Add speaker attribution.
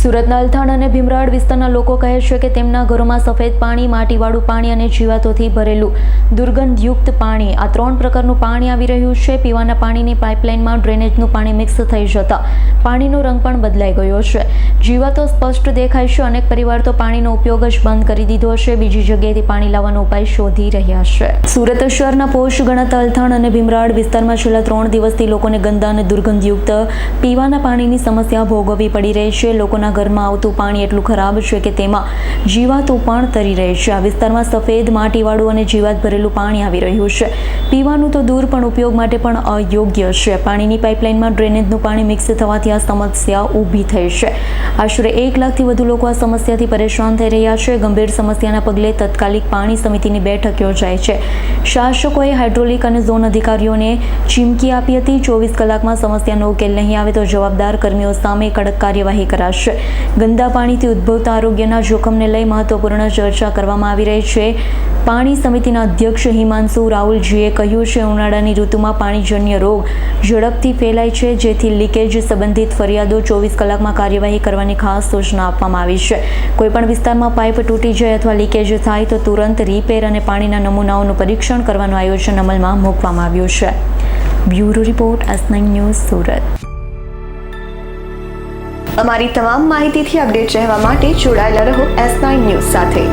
Speaker 1: સુરતના અલથાણ અને ભીમરાડ વિસ્તારના લોકો કહે છે કે તેમના ઘરોમાં સફેદ પાણી, માટીવાળું પાણી અને જીવાતોથી ભરેલું દુર્ગંધયુક્ત પાણી. આ ત્રણ પ્રકારનું પાણી આવી રહ્યું છે. પીવાના પાણીની પાઇપલાઇનમાં ડ્રેનેજનું પાણી મિક્સ થઈ જતા પાણીનો રંગ પણ બદલાઈ ગયો છે. જીવાતો સ્પષ્ટ દેખાય છે. અનેક પરિવાર તો પાણીનો ઉપયોગ જ બંધ કરી દીધો છે. બીજી જગ્યાએથી પાણી લાવવાનો ઉપાય શોધી રહ્યા છે. સુરત શહેરના પોષ ગણાતા અલથાણ અને ભીમરાડ વિસ્તારમાં છેલ્લા ત્રણ દિવસથી લોકોને ગંદા અને દુર્ગંધયુક્ત પીવાના પાણીની સમસ્યા ભોગવવી પડી રહી છે. લોકોના ઘરમાં આવતું પાણી એટલું ખરાબ છે કે તેમાં જીવાતો પણ તરી રહે છે. આ વિસ્તારમાં સફેદ માટીવાળું અને જીવાત ભરેલું પાણી આવી રહ્યું છે. પીવાનું તો દૂર, પણ ઉપયોગ માટે પણ અયોગ્ય છે. પાણીની પાઇપલાઇનમાં ડ્રેનેજનું પાણી મિક્સ થવાથી આ સમસ્યા ઊભી થઈ છે. આશરે એક લાખથી વધુ લોકો આ સમસ્યાથી પરેશાન થઈ રહ્યા છે. ગંભીર સમસ્યાના પગલે તત્કાલિક પાણી સમિતિની બેઠક યોજાય છે. શાસકોએ હાઇડ્રોલિક અને ઝોન અધિકારીઓને ચીમકી આપી હતી. ચોવીસ કલાકમાં સમસ્યાનો ઉકેલ નહીં આવે તો જવાબદાર કર્મીઓ સામે કડક કાર્યવાહી કરાશે. ગંદા પાણીથી ઉદ્ભવતા આરોગ્યના જોખમને લઈ મહત્વપૂર્ણ ચર્ચા કરવામાં આવી રહી છે. પાણી સમિતિના અધ્યક્ષ હિમાંશુ રાહુલજીએ કહ્યું છે, ઉનાળાની ઋતુમાં પાણીજન્ય રોગ ઝડપથી ફેલાય છે, જેથી લીકેજ સંબંધિત ફરિયાદો ચોવીસ કલાકમાં કાર્યવાહી કરવાની ખાસ સૂચના આપવામાં આવી છે. કોઈપણ વિસ્તારમાં પાઇપ તૂટી જાય અથવા લીકેજ થાય તો તુરંત રિપેર અને પાણીના નમૂનાઓનું પરીક્ષણ કરવાનું આયોજન અમલમાં મૂકવામાં આવ્યું છે. બ્યુરો રિપોર્ટ અસનાઇન ન્યૂઝ, સુરત.
Speaker 2: અમારી તમામ માહિતીથી અપડેટ રહેવા માટે જોડાયેલા રહો એસ નાઇન ન્યૂઝ સાથે.